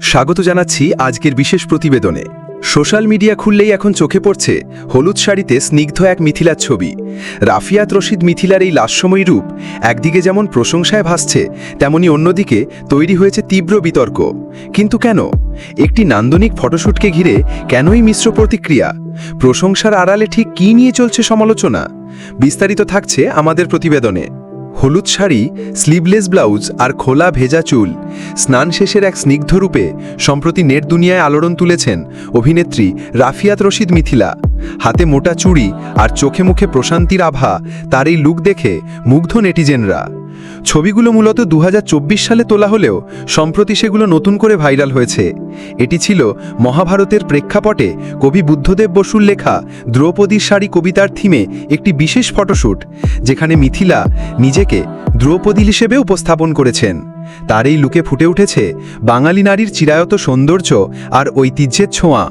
স্বাগত জানাচ্ছি আজকের বিশেষ প্রতিবেদনে। সোশ্যাল মিডিয়া খুললেই এখন চোখে পড়ছে হলুদ শাড়িতে স্নিগ্ধ এক মিথিলার ছবি। রাফিয়াত রশিদ মিথিলার এই লাস্যময়ী রূপ একদিকে যেমন প্রশংসায় ভাসছে, তেমনি অন্যদিকে তৈরি হয়েছে তীব্র বিতর্ক। কিন্তু কেন? একটি নান্দনিক ফটোশ্যুটকে ঘিরে কেনই মিশ্র প্রতিক্রিয়া? প্রশংসার আড়ালে ঠিক কী নিয়ে চলছে সমালোচনা? বিস্তারিত থাকছে আমাদের প্রতিবেদনে। হলুদ শাড়ি স্লিভলেস ব্লাউজ আর খোলা ভেজা চুল। স্নান শেষের এক স্নিগ্ধ রূপে সম্প্রতি নেট দুনিয়ায় আলোড়ন তুলেছেন অভিনেত্রী রাফিয়াত রশিদ মিথিলা। হাতে মোটা চুড়ি আর চোখে মুখে প্রশান্তির আভা, তার এই লুক দেখে মুগ্ধ নেটিজেনরা। ছবিগুলো মূলত দু হাজার চব্বিশ সালে তোলা হলেও সম্প্রতি সেগুলো নতুন করে ভাইরাল হয়েছে। এটি ছিল মহাভারতের প্রেক্ষাপটে কবি বুদ্ধদেব বসুর লেখা দ্রৌপদীর শাড়ি কবিতার থিমে একটি বিশেষ ফটোশ্যুট যেখানে মিথিলা নিজেকে দ্রৌপদী হিসেবে উপস্থাপন করেছেন। তার এই লুকে ফুটে উঠেছে বাঙালি নারীর চিরায়ত সৌন্দর্য আর ঐতিহ্যের ছোঁয়া।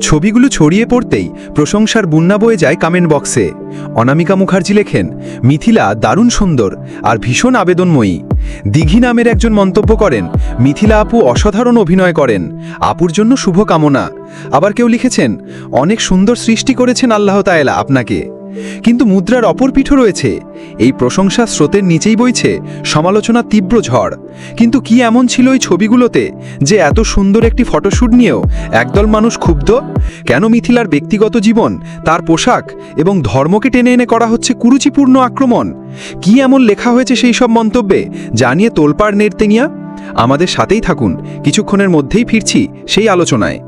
ছবিগুলো ছড়িয়ে পড়তেই প্রশংসার বুন্না বয়ে যায় কামেন্ট বক্সে অনামিকা মুখার্জি লেখেন, মিথিলা দারুণ সুন্দর আর ভীষণ আবেদনময়ী। দিঘি নামের একজন মন্তব্য করেন, মিথিলা আপু অসাধারণ অভিনয় করেন, আপুর জন্য শুভ কামনা আবার কেউ লিখেছেন, অনেক সুন্দর সৃষ্টি করেছেন আল্লাহ তায়েলা আপনাকে। কিন্তু মুদ্রার অপর পিঠও রয়েছে। এই প্রশংসা স্রোতের নিচেই বইছে সমালোচনা তীব্র ঝড়। কিন্তু কি এমন ছিল এই ছবিগুলোতে যে এত সুন্দর একটি ফটোশ্যুট নিয়েও একদল মানুষ ক্ষুব্ধ? কেন মিথিলার ব্যক্তিগত জীবন, তার পোশাক এবং ধর্মকে টেনে এনে করা হচ্ছে কুরুচিপূর্ণ আক্রমণ? কি এমন লেখা হয়েছে সেই সব মন্তব্যে জানিয়ে তোলপাড় নেড়তেনিয়া আমাদের সাথেই থাকুন, কিছুক্ষণের মধ্যেই ফিরছি সেই আলোচনায়।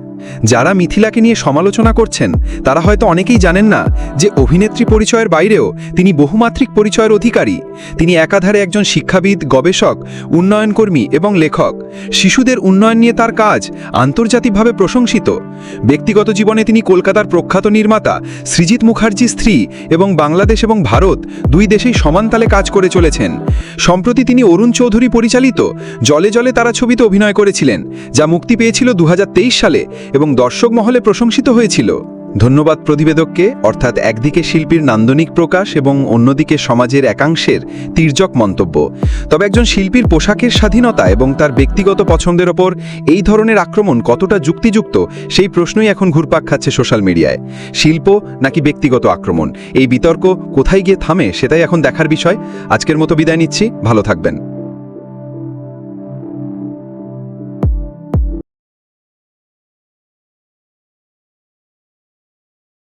যারা মিথিলাকে নিয়ে সমালোচনা করছেন, তারা হয়তো অনেকেই জানেন না যে অভিনেত্রী পরিচয়ের বাইরেও তিনি বহুমাত্রিক পরিচয়ের অধিকারী। তিনি একাধারে একজন শিক্ষাবিদ, গবেষক, উন্নয়নকর্মী এবং লেখক। শিশুদের উন্নয়ন নিয়ে তার কাজ আন্তর্জাতিকভাবে প্রশংসিত। ব্যক্তিগত জীবনে তিনি কলকাতার প্রখ্যাত নির্মাতা সৃজিত মুখার্জির স্ত্রী এবং বাংলাদেশ এবং ভারত দুই দেশেই সমানতালে কাজ করে চলেছেন। সম্প্রতি তিনি অরুণ চৌধুরী পরিচালিত জলে জলে তারা ছবিতে অভিনয় করেছিলেন, যা মুক্তি পেয়েছিল দুহাজার তেইশ সালে এবং দর্শক মহলে প্রশংসিত হয়েছিল। ধন্যবাদ প্রতিবেদককে, অর্থাৎ একদিকে শিল্পীর নান্দনিক প্রকাশ এবং অন্যদিকে সমাজের একাংশের তির্যক মন্তব্য। তবে একজন শিল্পীর পোশাকের স্বাধীনতা এবং তার ব্যক্তিগত পছন্দের ওপর এই ধরনের আক্রমণ কতটা যুক্তিযুক্ত, সেই প্রশ্নই এখন ঘুরপাক খাচ্ছে সোশ্যাল মিডিয়ায়। শিল্প নাকি ব্যক্তিগত আক্রমণ? এই বিতর্ক কোথায় গিয়ে থামে সেটাই এখন দেখার বিষয়। আজকের মতো বিদায় নিচ্ছি, ভালো থাকবেন।